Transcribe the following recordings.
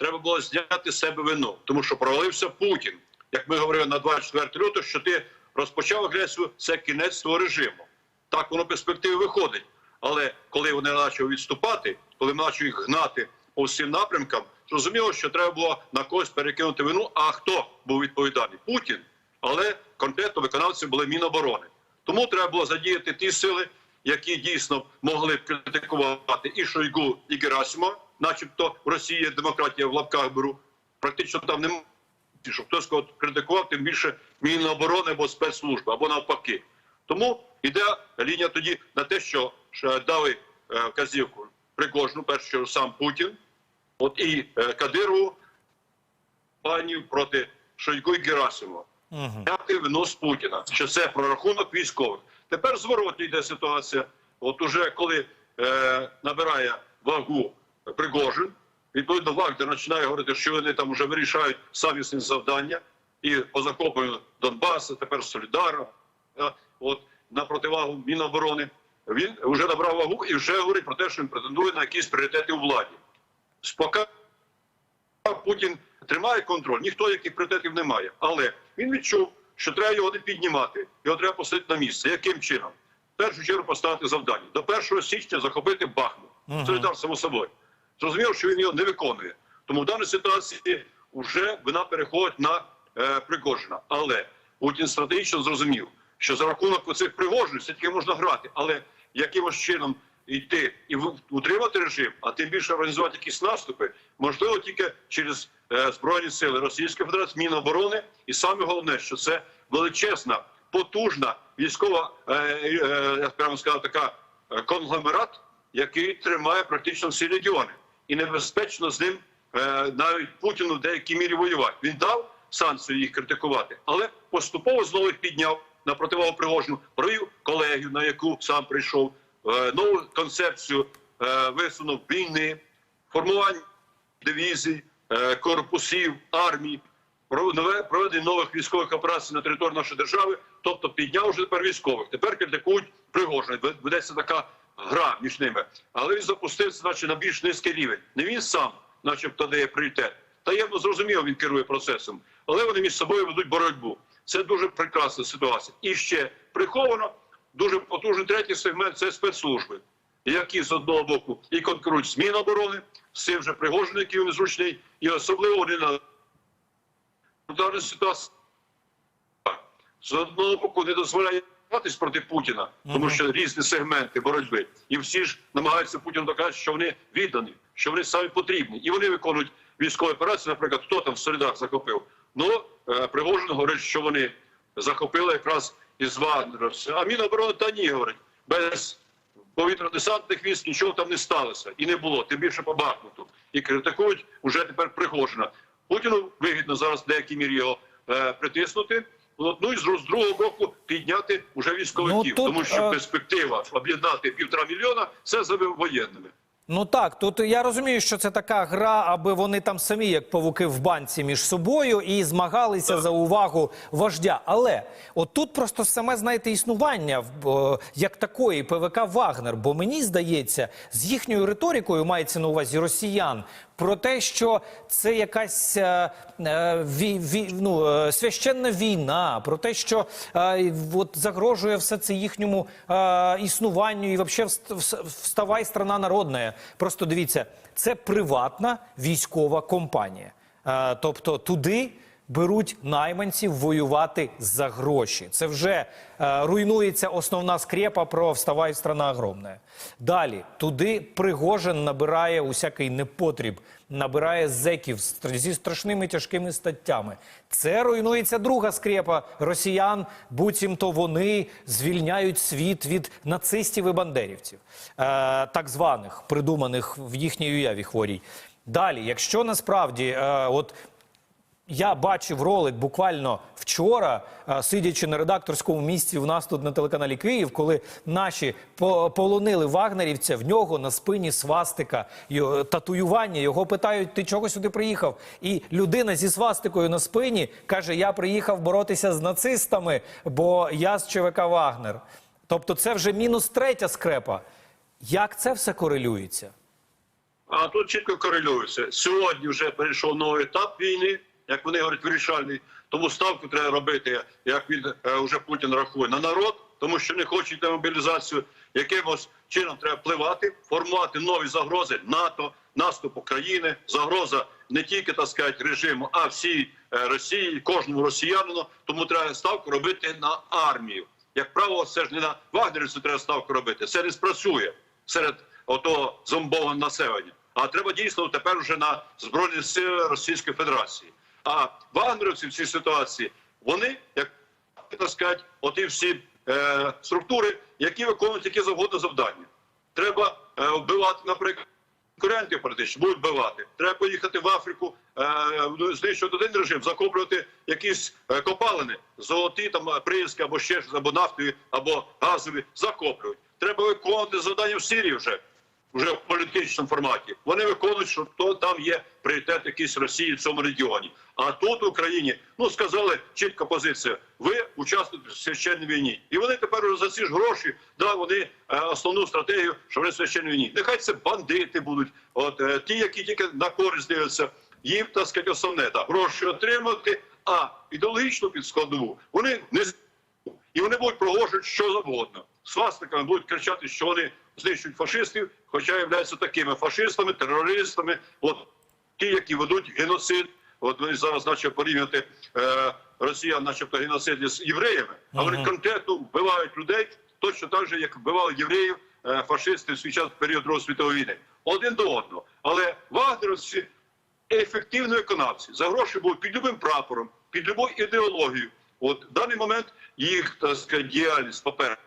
треба було зняти з себе вину, тому що провалився Путін. Як ми говорили на 24 лютого, що ти розпочав агресію, це кінець твого режиму. Так воно перспективи виходить. Але коли вони почали відступати, коли ми почали їх гнати по всім напрямкам, зрозуміло, що треба було на когось перекинути вину. А хто був відповідальний? Путін. Але конкретно виконавці були Міноборони. Тому треба було задіяти ті сили, які дійсно могли б критикувати і Шойгу, і Герасимова, начебто в Росії демократія в лапках беру. Практично там немає, щоб хтось кого критикував, тим більше Міноборони або спецслужби, або навпаки. Тому йде лінія тоді на те, що що дали е, вказівку Пригожну, першу сам Путін, от і е, Кадирову панів проти Шойгу і Герасимова. Зняти вину з Путіна, що це прорахунок військових. Тепер зворотня йде ситуація. От уже коли е, набирає вагу Пригожин, відповідно Вагнер починає говорити, що вони там вже вирішають самі свої завдання і по захопленню Донбасу, тепер Солідара, е, от на противагу Міноборони. Він вже набрав вагу і вже говорить про те, що він претендує на якісь пріоритети у владі. Спока Путін тримає контроль, ніхто яких пріоритетів не має. Але він відчув, що треба його не піднімати, його треба посадити на місце. Яким чином? В першу чергу поставити завдання. До 1 січня захопити Бахмут. Солідар само собою. Зрозуміло, що він його не виконує. Тому в даній ситуації вже вона переходить на е, Пригожина. Але Путін стратегічно зрозумів, що за рахунок оцих Пригожин все-таки можна грати, але якимось чином йти і утримати режим, а тим більше організувати якісь наступи, можливо тільки через е, збройні сили Російської Федерації, Міноборони, і саме головне, що це величезна, потужна військова, е, е, я прямо сказав, така е, конгломерат, який тримає практично всі регіони, і небезпечно з ним е, навіть Путіну в деякій мірі воювати. Він дав санкцію їх критикувати, але поступово знову їх підняв на противагу Пригожину, провів колегію, на яку сам прийшов, е, нову концепцію е, висунув війни, формування дивізій, корпусів, армій, проведення нових військових операцій на території нашої держави, тобто підняв вже тепер військових. Тепер критикують Пригожина. Ведеться така гра між ними. Але він запустився значить, на більш низький рівень. Не він сам, начебто, дає пріоритет. Таємно зрозуміло, він керує процесом, але вони між собою ведуть боротьбу. Це дуже прекрасна ситуація. І ще приховано дуже потужний третій сегмент це спецслужби, які з одного боку і конкурують з Міноборони, з цим же Пригожиним, який він зручний, і особливо вони на даній ситуації з одного боку не дозволяє боротися проти Путіна, тому що різні сегменти боротьби, і всі ж намагаються Путіну доказати, що вони віддані, що вони самі потрібні, і вони виконують військові операції. Наприклад, хто там в Солідар захопив? Ну е, Пригожин говорить, що вони захопили якраз із Вагнеровця. А Міноборони та ні, говорить, без повітряно-десантних військ нічого там не сталося і не було, тим більше по Бахмуту. І критикують уже тепер Пригожина. Путіну вигідно зараз в деякій мірі його е, притиснути. От, Ну і з другого боку підняти уже військовиків, Ну, тут, тому що е, перспектива об'єднати півтора мільйона це за воєнними. Ну так, тут я розумію, що це така гра, аби вони там самі, як павуки в банці між собою, і змагалися за увагу вождя. Але от тут просто саме знаєте існування о, як такої ПВК Вагнер. Бо мені здається, з їхньою риторикою мається на увазі росіян. Про те, що це якась е, е, ві, ві, ну, е, священна війна, про те, що е, от загрожує все це їхньому е, існуванню, і взагалі вставай страна народна. Просто дивіться, це приватна військова компанія. Е, тобто туди беруть найманців воювати за гроші. Це вже е, руйнується основна скрепа про вставай страна огромна. Далі туди Пригожин набирає усякий непотріб, набирає зеків зі страшними тяжкими статтями. Це руйнується друга скрепа росіян, буцімто вони звільняють світ від нацистів і бандерівців, е, так званих придуманих в їхній уяві хворій. Далі, якщо насправді, е, от я бачив ролик буквально вчора, е, сидячи на редакторському місці в нас тут на телеканалі Київ, коли наші полонили вагнерівця, в нього на спині свастика, татуювання. Його питають, ти чого сюди приїхав? І людина зі свастикою на спині каже: Я приїхав боротися з нацистами, бо я з ЧВК Вагнер. Тобто, це вже мінус третя скрепа. Як це все корелюється? А тут чітко корелюється. Сьогодні вже перейшов новий етап війни, як вони говорять, вирішальний. Тому ставку треба робити, як він е, вже Путін рахує, на народ, тому що не хочуть йти мобілізацію. Якимось чином треба впливати, формувати нові загрози НАТО, наступ України, загроза не тільки так сказати, режиму, а всій е, Росії, кожному росіянину. Тому треба ставку робити на армію. Як правило, це ж не на вагнерівців треба ставку робити. Це не спрацює серед отого зомбованого населення. А треба дійсно тепер вже на збройні сили Російської Федерації. А вагнерівці в цій ситуації вони, як так сказати, оті всі е, структури, які виконують які завгодно завдання. Треба е, вбивати, наприклад, конкурентів політичних, будуть вбивати. Треба поїхати в Африку, е, знищувати один режим, захоплювати якісь е, копалини, золоті, там приїзки або ще щось, або нафтові, або газові, захоплюють. Треба виконувати завдання в Сирії вже. Вже в політичному форматі вони виконують, що то там є пріоритет якийсь Росії в цьому регіоні. А тут в Україні ну сказали чітка позиція. Ви участвуєте в священній війні, і вони тепер уже за ці ж гроші да вони е, основну стратегію, що вони в священній війні. Нехай це бандити будуть, от е, ті, які тільки на користь дивляться. Їм так сказати, основне да, гроші отримати, а ідеологічну підскладову вони не і вони будуть проголошувати що завгодно. Свастиками будуть кричати, що вони знищують фашистів, хоча являються такими фашистами, терористами, от ті, які ведуть геноцид. От вони зараз почали порівняти е, росіян, начебто геноцид з євреями, а вони конкретно вбивають людей точно так же, як вбивали євреїв е, фашисти в свій час в період Другої світової війни. Один до одного. Але вагнерівці ефективні виконавці за гроші будуть під любим прапором, під любою ідеологією. От в даний момент їх так сказати, діяльність, по-перше,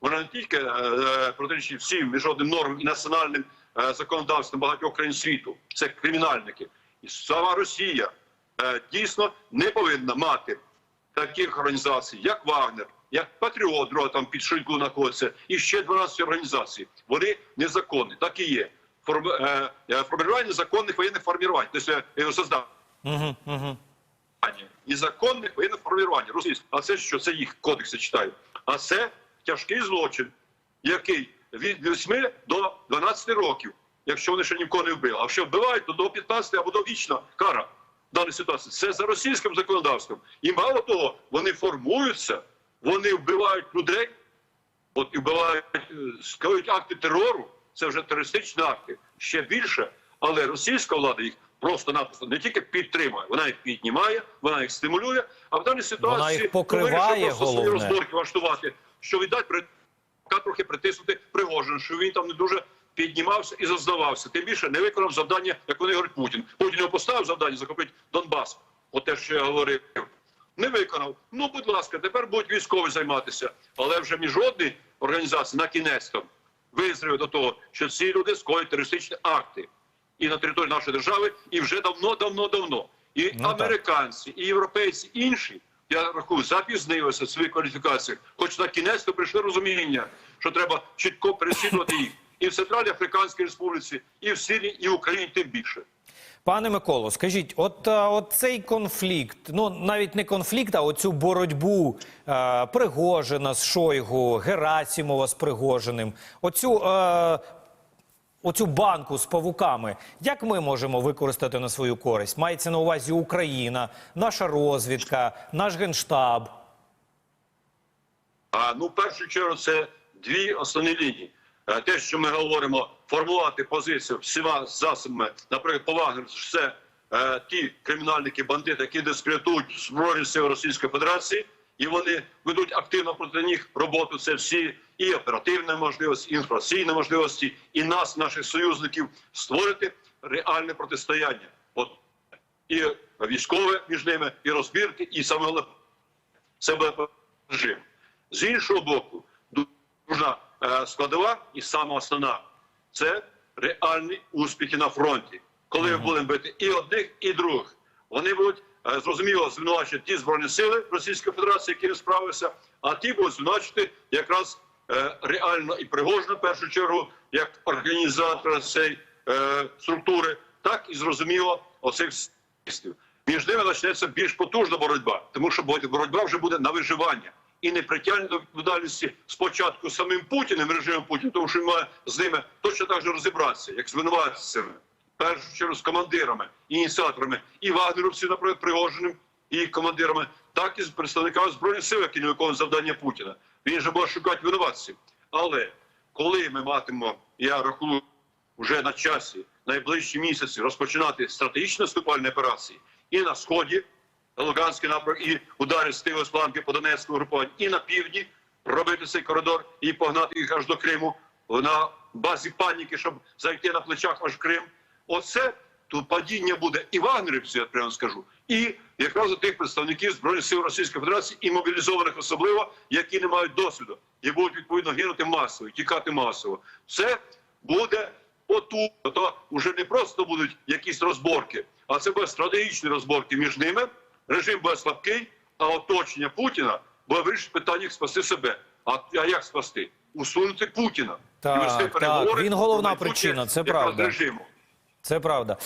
вона не тільки е, е, протирічить всім міжнародним нормам і національним е, законодавством багатьох країн світу. Це кримінальники. І сама Росія е, дійсно не повинна мати таких організацій, як Вагнер, як Патріот, друга там під Шойгу знаходиться, і ще 12 організацій. Вони незаконні, так і є. Форм, е, формування законних воєнних формувань, тобто е, создав Угу, угу. і законних воєнних формувань російських. А це що? Це їх кодекси читаю. А це тяжкий злочин, який від 8 до 12 років, якщо вони ще нікого не вбили. А якщо вбивають, то до 15 або до вічна кара в даній ситуації. Це за російським законодавством. І мало того, вони формуються, вони вбивають людей, от і вбивають, е, скоюють акти терору. Це вже терористичні акти. Ще більше. Але російська влада їх просто-напросто не тільки підтримує, вона їх піднімає, вона їх стимулює. А в даній ситуації їх покриває, просто свої розборки влаштувати, що віддать при трохи притиснути Пригожин, що він там не дуже піднімався і зазнавався. Тим більше не виконав завдання, як вони говорять, Путін. Путін його поставив завдання захопити Донбас. От те, що я говорив. Не виконав. Ну, будь ласка, тепер будуть військові займатися. Але вже міжнародні організації на кінець там визріли до того, що ці люди скоюють терористичні акти і на території нашої держави, і вже давно, давно, давно. І Ну, американці, і європейці, і інші, я рахую, запізнилися в своїх кваліфікаціях. Хоч на кінець то прийшли розуміння, що треба чітко переслідувати їх і в Центральній Африканській Республіці, і в Сирії, і в Україні тим більше. Пане Миколо, скажіть, от, от цей конфлікт, ну навіть не конфлікт, а оцю боротьбу е, Пригожина з Шойгу, Герасімова з Пригожиним, оцю, е, оцю банку з павуками, як ми можемо використати на свою користь? Мається на увазі Україна, наша розвідка, наш генштаб. А ну, в першу чергу, це дві основні лінії. Е, Те, що ми говоримо, формувати позицію всіма засобами, наприклад, по Вагнеру, це е, ті кримінальники, бандити, які дискредитують збройні сили Російської Федерації, і вони ведуть активно проти них роботу. Це всі і оперативні можливості, і інформаційні можливості, і нас, наших союзників, створити реальне протистояння. От і військове між ними, і розбірки, і саме головне це буде режим. З іншого боку, дуже складова і сама основна це реальні успіхи на фронті. Коли ми будемо бити і одних, і других, вони будуть зрозуміло звинувачувати ті збройні сили Російської Федерації, які не справилися, а ті будуть звинувачувати якраз е, реально і пригожно, в першу чергу, як організатора цієї е, структури, так і зрозуміло оцих стів. Між ними почнеться більш потужна боротьба, тому що боротьба вже буде на виживання і не притягне до відповідальності спочатку самим Путіним, режимом Путіна, тому що він має з ними точно так же розібратися, як з винуватцями. Першу чергу з командирами, ініціаторами і вагнерівців, наприклад, Пригожиним, і командирами, так і з представниками збройних сил, які не виконують завдання Путіна. Він же може шукати винуватців. Але коли ми матимемо, я рахую, вже на часі найближчі місяці розпочинати стратегічні наступальні операції і на сході, Луганський напрямок, і удари з тилу з фланги по Донецькому групуванню, і на півдні пробити цей коридор і погнати їх аж до Криму на базі паніки, щоб зайти на плечах аж Крим. Оце тут падіння буде і вагнерівців, я прямо скажу, і якраз у тих представників збройних сил Російської Федерації і мобілізованих особливо, які не мають досвіду і будуть відповідно гинути масово, і тікати масово. Це буде потужно. То вже не просто будуть якісь розборки, а це буде стратегічні розборки між ними. Режим буде слабкий, а оточення Путіна буде вирішити питання, як спасти себе. А, а як спасти? Усунути Путіна Так, і вести так. Він головна причина, це правда. режиму. Це правда.